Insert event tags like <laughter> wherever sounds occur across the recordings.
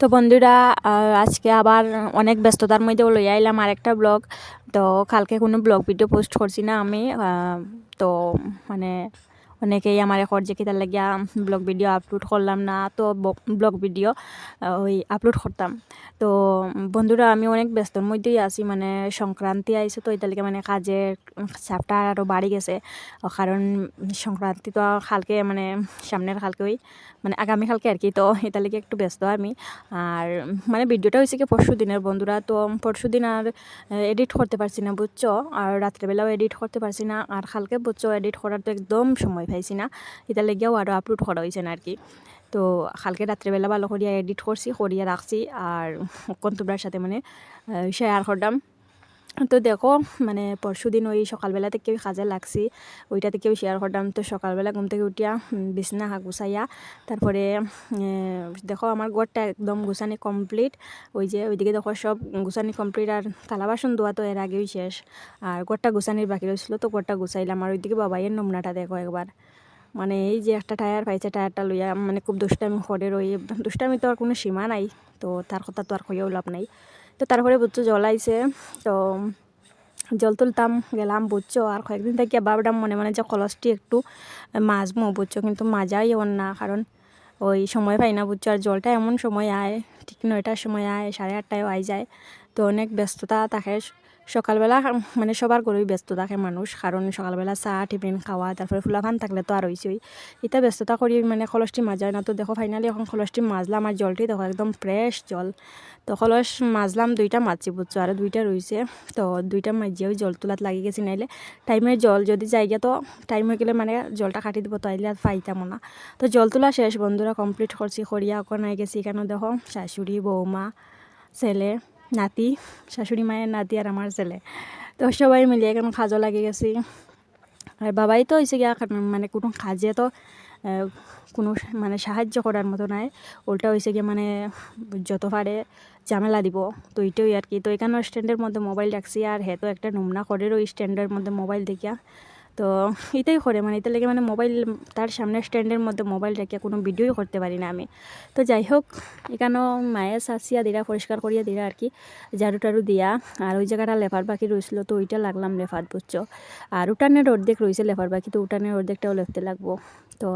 তো বন্ধুরা আজকে আবার অনেক ব্যস্ততার মধ্যে লই আইলাম আরেকটা ব্লগ। তো কালকে কোনো ব্লগ ভিডিও পোস্ট করছি না আমি তো মানে অনেকেই আমার এখন যে কিতার লাগিয়া ব্লগ ভিডিও আপলোড করলাম না, তো ব্লগ ভিডিও ওই আপলোড করতাম তো বন্ধুরা, আমি অনেক ব্যস্তর মধ্যেই আছি মানে সংক্রান্তি আইছে তো লিগে মানে কাজের চাপটা আরও বাড়ি গেছে। কারণ সংক্রান্তি তো কালকে মানে সামনের কালকে ওই মানে আগামীকালকে আর কি তো এটার লিগে একটু ব্যস্ত আমি। আর মানে ভিডিওটা হয়েছে কি পরশু দিনের বন্ধুরা, তো পরশু দিন আর এডিট করতে পারছি না বুঝছ আর রাত্রেবেলাও এডিট করতে পারছি না আর কালকে বুঝছ এডিট করার তো একদম সময় পাইছি না এটার লেগেও আরও আপলোড করা হয়েছে না আর কি তো কালকে রাত্রেবেলা ভালো করিয়া এডিট করছি করিয়া রাখছি আর <laughs> কন্তব্রার সাথে মানে শেয়ার করলাম তো দেখো মানে পরশু দিন ওই সকালবেলা থেকে কাজে লাগছি ওইটা থেকেও শেয়ার করলাম তো সকালবেলা ঘুম থেকে উঠিয়া বিছনা হা গুছাইয়া, তারপরে দেখো আমার ঘরটা একদম গুছানি কমপ্লিট ওই যে ওইদিকে দেখো সব গুছানি কমপ্লিট আর থালা বাসন ধোয়া তো এর আগেই শেষ। আর ঘরটা গুছানির বাকি রয়েছিল তো ঘরটা গুছাইলাম। আর ওইদিকে বাবাইয়ের নমুনাটা দেখো একবার। মানে এই যে একটা টায়ার পাইছে, টায়ারটা লইয়া মানে খুব দুষ্টামি করে রই, দুষ্টামি তো আর কোনো সীমা নাই। তো তার কথা তো আর কইয়াও লাভ নাই। তো তারপরে বুঝছ জল আইসে তো জল তুলতাম, গেলাম বুঝছ। আর কয়েকদিন থেকে ওটা মনে মনে যে কলসটি একটু মাজমো বুঝছ। কিন্তু মাজাই এমন না, কারণ ওই সময় পাই না বুঝছ। আর জলটা এমন সময় আয়, ঠিক নয়টার সময় আয়, সাড়ে আটটায় আয় যায়। তো অনেক ব্যস্ততা থাকে সকালবেলা মানে সবার ঘরেই ব্যস্ত থাকে মানুষ, কারণ সকালবেলা চা, টিফিন, খাওয়া, তারপরে ফুলাফান থাকলে তো আর হইছই এটা ব্যস্ততা করি মানে কলসটি মাজায় না, তো দেখো ফাইনালি এখন কলসটি মাজলাম আর জলটি দেখো একদম ফ্রেশ জল। তো কলস মাজলাম, দুইটা মাছি বুঝছ আর দুইটা রইছে তো দুইটা মাজিয়েও জল তোলাত লাগি গেছি নাইলে। টাইমের জল যদি যাইগে তো টাইম হয়ে গেলে মানে জলটা কাটি দিব, তো আইলে আর পাইতাম না তো জল তোলা শেষ, বন্ধুরা কমপ্লিট করছি করিয়া ওখানে গেছি কেন দেখো শাশুড়ি, বৌমা, ছেলে। নাতি, শাশুড়ি মায়ের নাতি আর আমার ছেলে তো সবাই মিলিয়ে এখানে খাজো লাগে গেছি। আর বাবাই তো হয়েছে গিয়া মানে কোনো কাজে তো কোনো মানে সাহায্য করার মতো নাই। উল্টা হয়েছে গিয়ে মানে যত পারে ঝামেলা দিব। তো এইটাই আর কি তো এখানেও স্ট্যান্ডের মধ্যে মোবাইল রাখছি আর হে তো একটা নমুনা করে ওই স্ট্যান্ডের মধ্যে মোবাইল দেখিয়া। তো এটাই করে মানে এটা লেগে মানে মোবাইল তার সামনে স্ট্যান্ডের মধ্যে মোবাইল রেখে কোনো ভিডিওই করতে পারি না আমি। তো যাই হোক, এখানেও মায়ের সাসিয়া দিরা পরিষ্কার করিয়া দিরা আর কি, ঝাড়ু টাড়ু দিয়া, আর ওই জায়গাটা লেফার পাখি রয়েছিল তো ওইটা লাগলাম লেফার, বুঝছ? আর উঠানের অর্ধেক রয়েছে লেফার পাখি, তো উঠানের অর্ধেকটাও লেফতে লাগবো। তো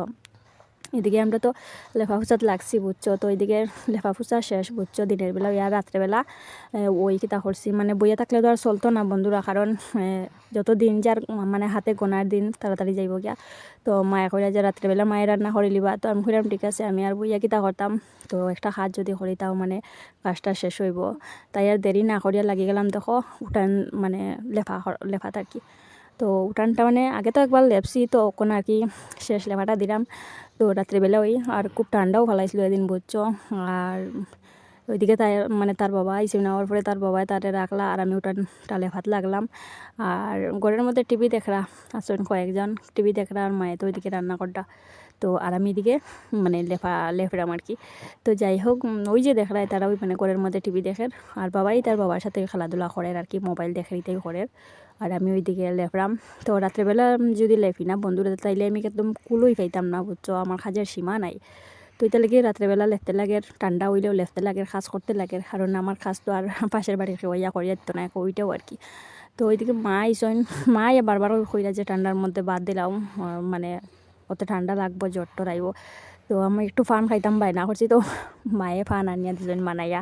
এদিকে আমরা তো লেফা ফুচাত লাগছি বুঝছ, তো এদিকে লেফা ফুচা শেষ বুঝছ দিনের বেলা আর রাত্রেবেলা ওই কিতা করছি মানে বইয়া থাকলে তো আর চলতো না বন্ধুরা কারণ যত দিন যার মানে হাতে গোনার দিন, তাড়াতাড়ি যাইব গিয়া তো মায়া কইরা যে রাত্রেবেলা মায়ের রান্না করে লিবা, তো আমি কইলাম, ঠিক আছে, আমি আর বইয়া কিতা করতাম তো একটা হাত যদি করি তাও মানে কাজটা শেষ হইব। তাই আর দেরি না করিয়া লাগি গেলাম দেখো, উঠান মানে লেফা কর- লেফাত আর কি তো উঠানটা মানে আগে তো একবার লেপছি, তো ওখানে আর কি শেষ লেফাটা দিলাম। তো রাত্রিবেলা ওই আর খুব ঠান্ডাও ফেলাইছিল এদিন, বুঝছ? আর ওইদিকে তাই মানে তার বাবা আইসি নেওয়ার পরে তার বাবাই তারে রাখলা আর আমি ওটা টালে ভাত লাগলাম। আর ঘরের মধ্যে টিভি দেখরা আসুন কয়েকজন, টিভি দেখরা আর মায়ে তো ওইদিকে রান্না করটা তো আর আমি এদিকে মানে লেফা লেফরাম আর কি। তো যাই হোক, ওই যে দেখরাই তারা ওই মানে ঘরের মধ্যে টিভি দেখে, আর বাবাই তার বাবার সাথে খেলাধুলা করে আর কি, মোবাইল দেখে এটাই করে। আর আমি ওইদিকে লেফরাম তো রাত্রেবেলা যদি লেফি না বন্ধুরা, তাইলে আমি একদম কুলোই পাইতাম না, বুঝছ? আমার কাজের সীমা নাই। তো এটা লাগে রাত্রেবেলা লেফতে লাগে, ঠান্ডা হইলেও লেফতে লাগে কাজ করতে লাগে। কারণ আমার কাজ তো আর <laughs> পাশের বাড়ির কেউ ইয়া করিয়া দিত না ওইটাও আর কি। তো ওইদিকে মা আইসন মা বারবার কইরা যে ঠান্ডার মধ্যে বাদ দিলাম মানে অত ঠান্ডা লাগবো, জ্বর টর আইব। তো আমি একটু ফান খাইতাম বাইনা করছি। তো মায়ে ফান আনিয়া দিজন বানাইয়া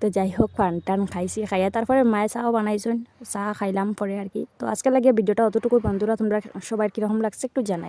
তো যাই হোক ফান টান খাইছি, খাইয়া তারপরে মায়ে চাও বানাইছেন চা খাইলাম পরে আর কি তো আজকে লাগে ভিডিওটা অতটুকু বন্ধুরা, তোমরা সবাই কীরকম লাগছে একটু জানাই।